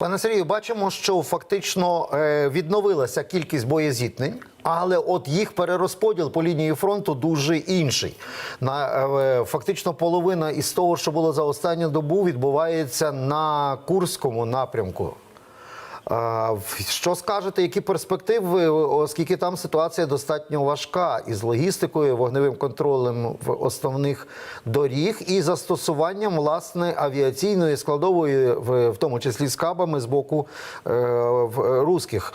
Пане Сергію, бачимо, що фактично е, відновилася кількість боєзіткнень, але от їх перерозподіл по лінії фронту дуже інший. На е, фактично половина із того, що було за останню добу, відбувається на Курському напрямку. Що скажете, які перспективи, оскільки там ситуація достатньо важка із логістикою, вогневим контролем в основних доріг і застосуванням власне авіаційної складової, в, тому числі з кабами з боку е, в, руських.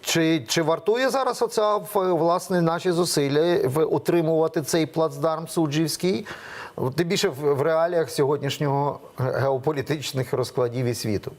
Чи, чи вартує зараз оця власне наші зусилля утримувати цей плацдарм суджівський? Тим більше в реаліях сьогоднішнього геополітичних розкладів і світу.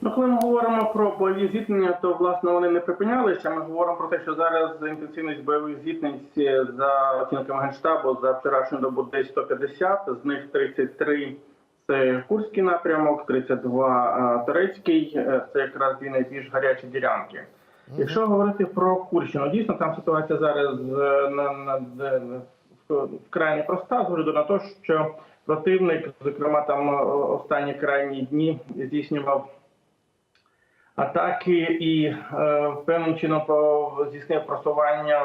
Ну, коли ми говоримо про бойові зіткнення, то власне вони не припинялися. Ми говоримо про те, що зараз інтенсивність бойових зіткнень е, за оцінками генштабу за вчорашню добу десь 150, з них 33 – це Курський напрямок, 32 – Турецький. Е, Це якраз дві найбільш гарячі ділянки. Якщо говорити про Курщину, дійсно там ситуація зараз е, на, на, де- вкрай непроста, з огляду на те, що противник, зокрема там е, останні крайні дні, здійснював атаки і е, певним чином здійснив просування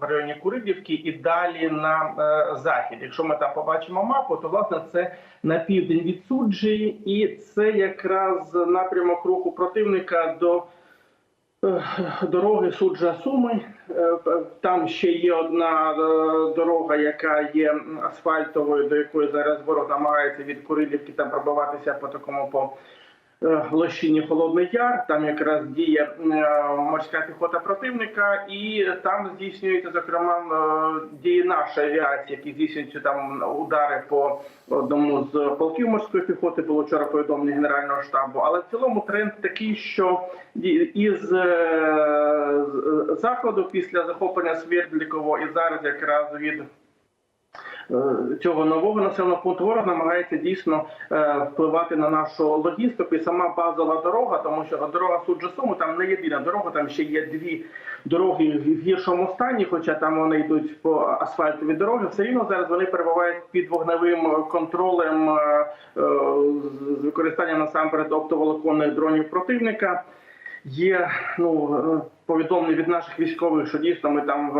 в, районі Курилівки і далі на е, захід. Якщо ми там побачимо мапу, то власне це на південь від Суджі, і це якраз напрямок руху противника до. е, Дороги суджа Суми. Там ще є одна дорога, яка є асфальтовою, до якої зараз ворог намагається від Курилівки там пробиватися по такому по лощині Холодний Яр. Там якраз діє е, морська піхота противника, і там здійснюється зокрема е, дії нашої авіації, які здійснюються там удари по одному з полків морської піхоти. Було вчора повідомлення генерального штабу. Але в цілому тренд такий, що із е, заходу після захоплення Свердліково і зараз якраз від е, цього нового населеного пункту ворог намагається дійсно е, впливати на нашу логістику. І сама базова дорога, тому що дорога Суджа-Суму там не єдина дорога, там ще є дві дороги в гіршому стані, хоча там вони йдуть по асфальтовій дороги. Все рівно зараз вони перебувають під вогневим контролем е, е, з використанням насамперед оптоволоконних дронів противника. Є ну повідомлення від наших військових, що дійсно ми там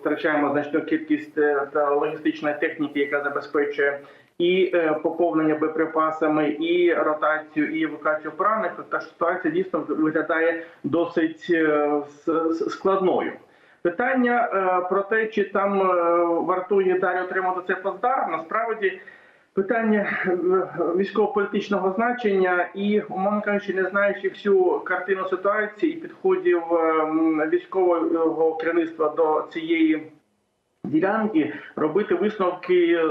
втрачаємо значну кількість е, логістичної техніки, яка забезпечує і е, поповнення боєприпасами, і ротацію, і евакуацію поранених. Та ситуація дійсно виглядає досить е, складною. Питання про те, чи там вартує далі отримати цей плацдарм, насправді питання військово-політичного значення і, умовно кажучи, не знаючи всю картину ситуації і підходів військового керівництва до цієї ділянки, робити висновки е,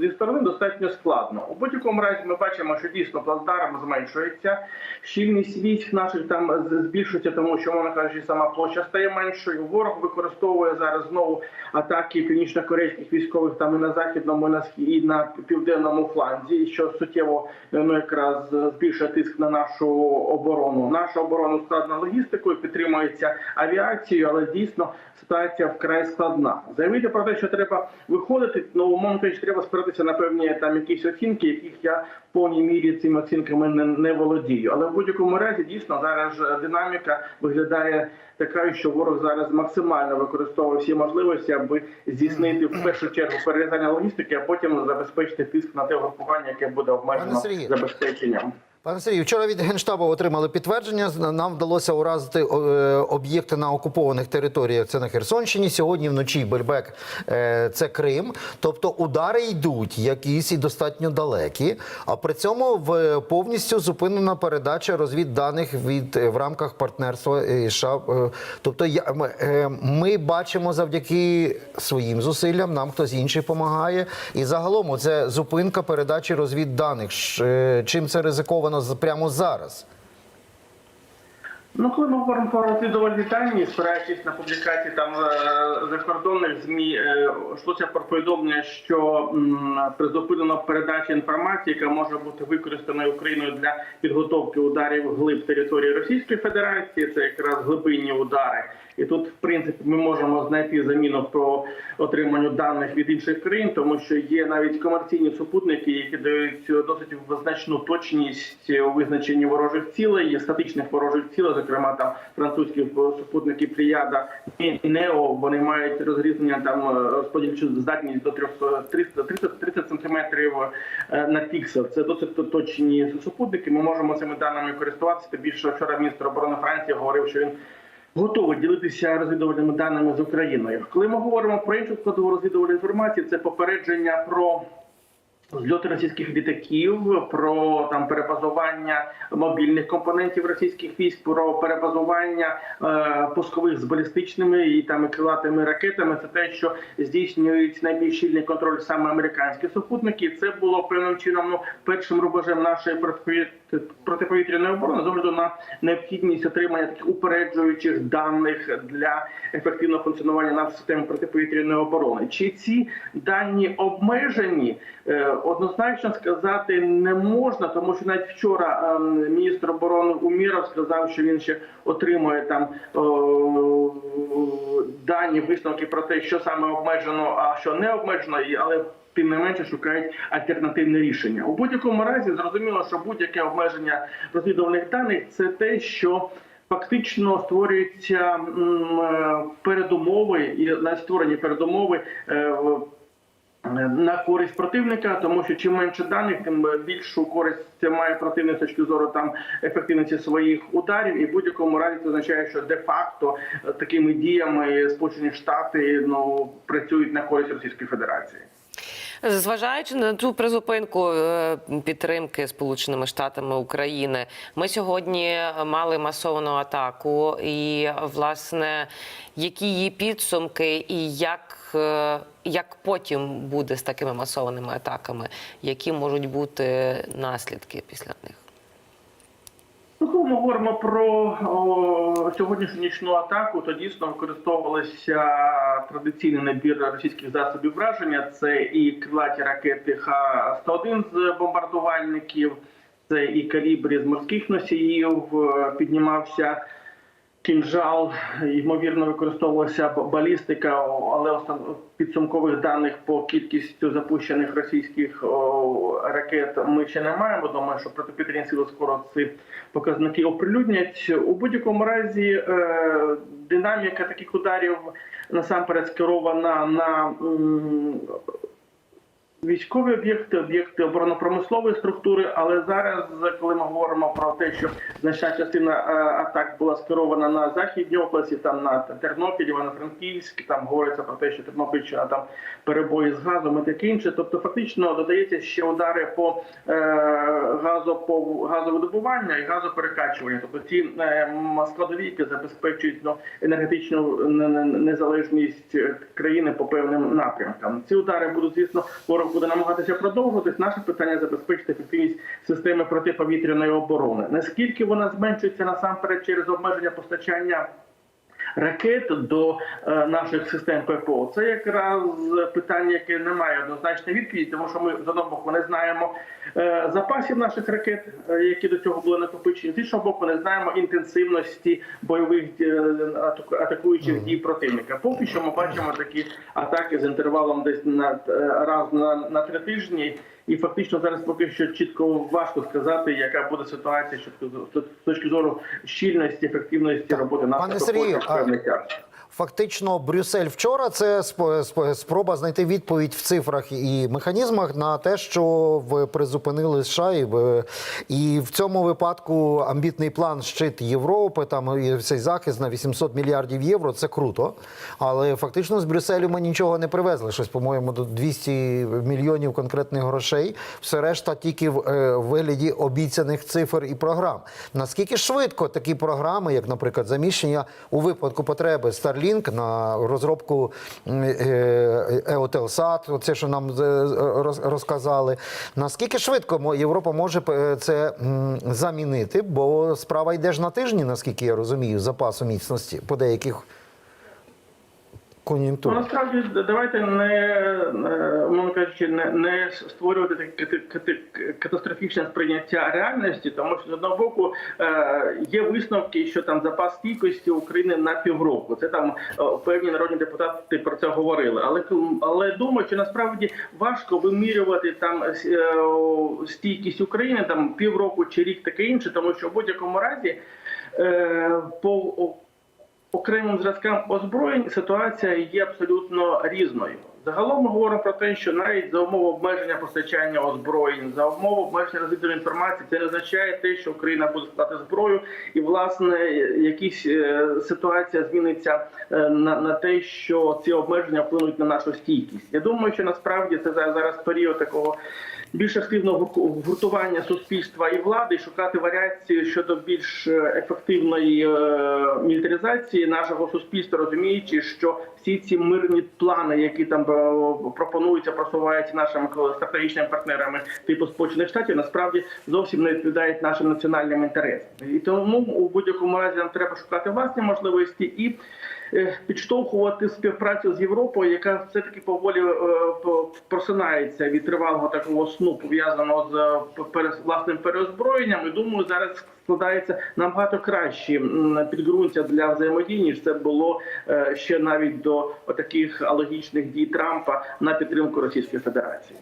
зі сторони достатньо складно. У будь-якому разі ми бачимо, що дійсно плацдарм зменшується, щільність військ наших там збільшується, тому що, мовно кажучи, сама площа стає меншою. Ворог використовує зараз знову атаки північно-корейських військових там і на західному, і на схі- і на південному фланзі, що суттєво е, ну якраз е, збільшує тиск на нашу оборону. Наша оборона складна логістикою, підтримується авіацією, але дійсно ситуація вкрай складна. Заявити про те, що треба виходити, ну умовно кажучи, треба спиратися на певні там якісь оцінки, яких я в повній мірі цими оцінками не, не володію. Але в будь-якому разі дійсно зараз динаміка виглядає така, що ворог зараз максимально використовує всі можливості, аби здійснити в першу чергу перерізання логістики, а потім забезпечити тиск на те групування, яке буде обмежено забезпеченням. Пане Сергію, вчора від Генштабу отримали підтвердження. Нам вдалося уразити е, об'єкти на окупованих територіях. Це на Херсонщині. Сьогодні вночі Бельбек е, це Крим. Тобто удари йдуть якісь і достатньо далекі. А при цьому в повністю зупинена передача розвідданих від е, в рамках партнерства е, США. Е, Тобто, ми, е, бачимо завдяки своїм зусиллям, нам хтось інший допомагає. І загалом це зупинка передачі розвідданих. Е, Чим це ризиковано з- прямо зараз? Ну, коли ми говоримо про розвідувальні дані, спираючись на публікації там е, закордонних змі, е, йшлося про повідомлення, що призупинено передача інформації, яка може бути використаною Україною для підготовки ударів глиб території Російської Федерації. Це якраз глибинні удари. І тут, в принципі, ми можемо знайти заміну по отриманню даних від інших країн, тому що є навіть комерційні супутники, які дають досить значну точність у визначенні ворожих цілей, є статичних ворожих цілей, зокрема там французькі супутники Пліяда і Нео. Вони мають розрізнення там е, розподільчу здатність до 300 300 30, 30 сантиметрів е, на піксель. Це досить точні супутники. Ми можемо цими даними користуватися. Більше вчора міністр оборони Франції говорив, що він готовий ділитися розвідувальними даними з Україною. Коли ми говоримо про іншу складову розвідувальної інформації, це попередження про. Зльоти російських літаків, про там перебазування мобільних компонентів російських військ, про перебазування е, пускових з балістичними і там крилатими ракетами. Це те, що здійснюють найбільш щільний контроль саме американські супутники. Це було певним чином ну, першим рубежем нашої протиповітря- протиповітряної оборони з огляду на необхідність отримання таких упереджуючих даних для ефективного функціонування нашої системи протиповітряної оборони. Чи ці дані обмежені? Е, Однозначно сказати не можна, тому що навіть вчора ем, міністр оборони Уміров сказав, що він ще отримує там дані висновки про те, що саме обмежено, а що не обмежено, але тим не менше шукають альтернативне рішення. У будь-якому разі зрозуміло, що будь-яке обмеження розвідувальних даних це те, що Фактично створюються е, передумови і на створені передумови е, на користь противника, тому що чим менше даних, тим більшу користь це має противник з точки зору там ефективності своїх ударів. І в будь-якому разі це означає, що де-факто е, такими діями Сполучені Штати ну працюють на користь Російської Федерації. Зважаючи на цю призупинку е, підтримки Сполученими Штатами України, ми сьогодні мали масовану атаку. І власне, які її підсумки, і як, е, як потім буде з такими масованими атаками, які можуть бути наслідки після них? Говоримо про о, сьогоднішню нічну атаку, то дійсно використовувалися традиційний набір російських засобів враження. Це і крилаті ракети Х-101 з бомбардувальників, це і калібрі з морських носіїв. е, Піднімався кінжал, ймовірно, використовувалася балістика, але підсумкових даних по кількістю запущених російських ракет ми ще не маємо. Думаю, що протиповітряні сили скоро ці показники оприлюднять. У будь-якому разі е, динаміка таких ударів насамперед скерована на військові об'єкти, об'єкти оборонно-промислової структури. Але зараз, коли ми говоримо про те, що значна частина е, атак була скерована на західній області, там на Тернопіль, Івано-Франківськ, там говориться про те, що Тернопільщина там перебої з газом і таке інше. Тобто, фактично додається ще удари по е, газу по газовидобування і газоперекачування. Тобто ці е, складові, які забезпечують ну, енергетичну незалежність країни по певним напрямкам. Ці удари будуть, звісно, ворог буде намагатися продовжуватись. Наше питання забезпечити ефективність системи протиповітряної оборони. Наскільки вона зменшується насамперед через обмеження постачання? Ракет до е, наших систем ППО це якраз питання, яке не має однозначної відповіді, тому що ми з одного боку не знаємо е, запасів наших ракет, е, які до цього були накопичені. З іншого боку, не знаємо інтенсивності бойових атакуючих дій противника. Поки що ми бачимо такі атаки з інтервалом десь на раз на, на три тижні. І фактично зараз поки що чітко важко сказати, яка буде ситуація що з точки зору щільності, ефективності роботи наших Пане Сергію, palavra, Ricardo. Фактично, Брюссель вчора це сп- сп- спроба знайти відповідь в цифрах і механізмах на те, що в призупинили США. І, в- і в цьому випадку амбітний план щит Європи, там і цей захист на 800 мільярдів євро. Це круто. Але фактично з Брюсселю ми нічого не привезли. Щось, по-моєму, до 200 мільйонів конкретних грошей. Все решта тільки в е, вигляді обіцяних цифр і програм. Наскільки швидко такі програми, як, наприклад, заміщення у випадку потреби Starlink на розробку EOTELSAT, це що нам е, роз- розказали. Наскільки швидко Європа може е, це замінити? Бо справа йде ж на тижні, наскільки я розумію, запасу міцності по деяких Ну, кон'юнктури. насправді давайте не е, умовно кажучи, не, не створювати таке катастрофічне сприйняття реальності, тому що з одного боку е, є висновки, що там запас стійкості України на півроку. Це там певні народні депутати про це говорили. Але але думаю, що насправді важко вимірювати там е, стійкість України там півроку чи рік таке інше, тому що в будь-якому разі по окремим зразкам озброєнь ситуація є абсолютно різною. Загалом ми говоримо про те, що навіть за умови обмеження постачання озброєнь, за умови обмеження розвідувальної інформації, це не означає те, що Україна буде складати зброю, і власне якісь е, ситуація зміниться е, на, на те, що ці обмеження вплинуть на нашу стійкість. Я думаю, що насправді це зараз період такого більш активного гуртування суспільства і влади, і шукати варіації щодо більш е, ефективної мілітаризації нашого суспільства, розуміючи, що всі ці мирні плани, які там е, пропонуються, просуваються нашими стратегічними партнерами типу Сполучених Штатів, насправді зовсім не відповідають нашим національним інтересам. І тому у будь-якому разі нам треба шукати власні можливості і підштовхувати співпрацю з Європою, яка все таки поволі е, просинається від тривалого такого сну, пов'язаного з е, власним переозброєнням. І думаю, зараз складається набагато кращі підґрунтя для взаємодії, ніж це було е, ще навіть до таких алогічних дій Трампа на підтримку Російської Федерації.